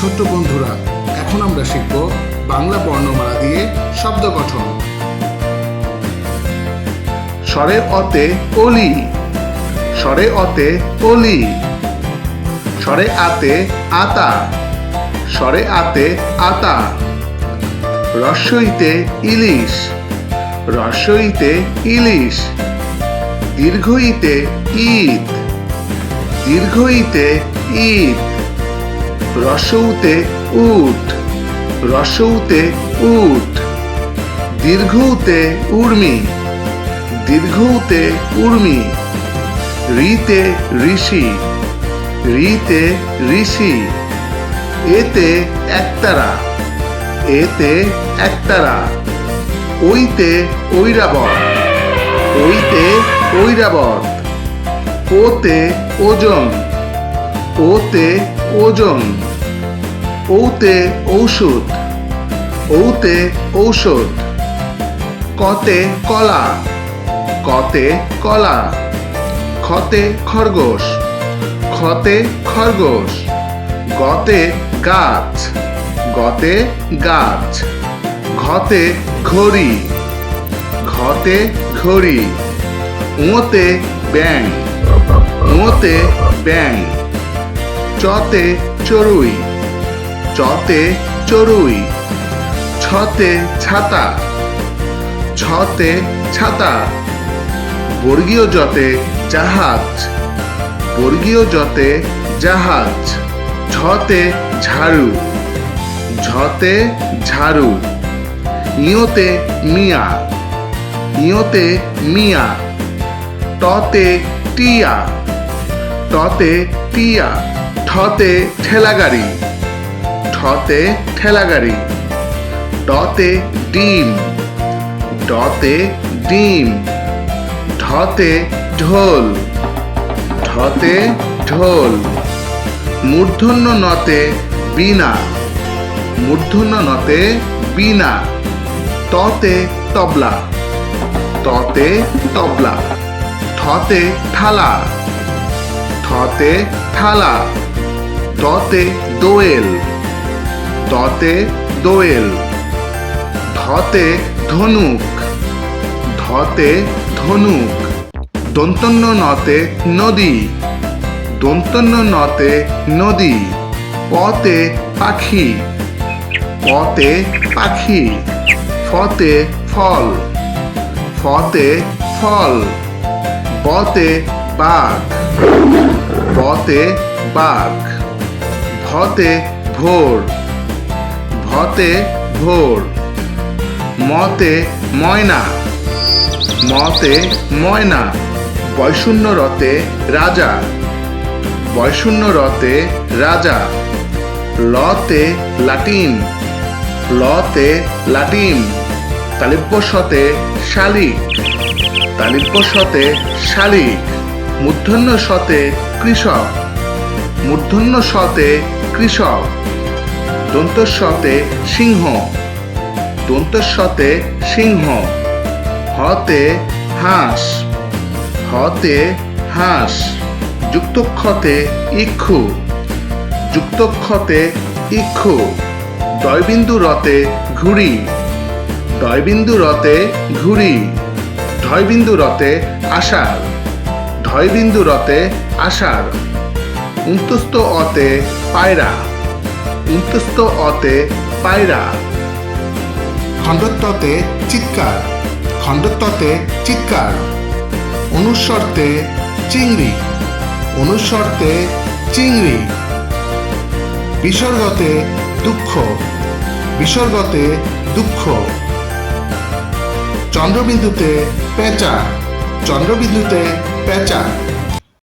ছোট্ট বন্ধুরা, এখন আমরা শিখব বাংলা বর্ণমালা দিয়ে শব্দ গঠন। স্বরে অতে অলি, স্বরে অতে অলি, স্বরে আতে আতা, স্বরে আতে আতা, রস্যইতে ইলিশ রস্যইতে ইলিশ, দীর্ঘইতে ঈদ দীর্ঘইতে ঈদ রসৌতে উট রসৌতে উট, দীর্ঘৌতে উর্মি দীর্ঘৌতে উর্মি, রিতে ঋষি রিতে ঋষি, এতে একতারা এতে একতারা, ওইতে ঐরাবত ওইতে ঐরাবত, ওতে ওজন। ওতে ওজন, ওতে ঔষধ ওতে ঔষধ, কতে কলা কতে কলা, খতে খরগোশ খতে খরগোশ, গতে গাছ গতে গাছ, ঘতে ঘড়ি ঘতে ঘড়ি, উঁতে ব্যাং উঁতে ব্যাং চতে চড়ুই চতে চড়ুই, ছতে ছাতা ছতে ছাতা, বর্গীয় জতে জাহাজ, বর্গীয় জতে জাহাজ ঝতে ঝাড়ু ঝতে ঝাড়ু ইয়োতে মিয়া ইয়োতে মিয়া টতে টিয়া টতে টিয়া ঠতে ঠেলাগাড়ি ঠতে ঠেলাগাড়ি ডতে ডিম। ডতে ডিম। ঢতে ঢোল। ঢতে ঢোল। মূর্ধন্য নতে বিনা মূর্ধন্য নতে বিনা ততে তবলা। ততে তবলা। থতে থালা। থতে থালা। দতে দোয়েল। দতে দোয়েল। ধতে ধনুক। ধতে ধনুক। দন্তন্য নতে নদী। দন্তন্য নতে নদী। পতে পাখি। পতে পাখি। ফতে ফল। ফতে ফল। বতে বাঘ। বতে বাঘ। ভতে ভোর ভতে ভোর, মতে ময়না মতে ময়না বৈশূন্য রতে রাজা বৈশূন্য রতে রাজা, লতে লাটিন লতে লাটিন, তালিব্য শতে শালিক, তালিব্য শতে শালিক, মূর্ধন্য শতে কৃষক মূর্ধন্য শতে কৃষক দন্তস্বতে সিংহ দন্তস্বতে সিংহ, হতে হাঁস হতে হাঁস যুক্তক্ষতে ইক্ষু যুক্তক্ষতে ইক্ষু, দয়বিন্দু রতে ঘুড়ি, দয়বিন্দু রতে ঘুড়ি ঢয়বিন্দু রতে আষাঢ় ঢয়বিন্দু রতে আষাঢ়। উন্তস্ত অতে পায়রা। উন্তস্ত অতে পায়রা। খণ্ডত্বতে চিৎকার। খণ্ডত্বতে চিৎকার। অনুস্বরতে চিংড়ি। অনুস্বরতে চিংড়ি। বিসর্গতে দুঃখ। বিসর্গতে দুঃখ। চন্দ্রবিন্দুতে পেঁচা। চন্দ্রবিন্দুতে পেঁচা।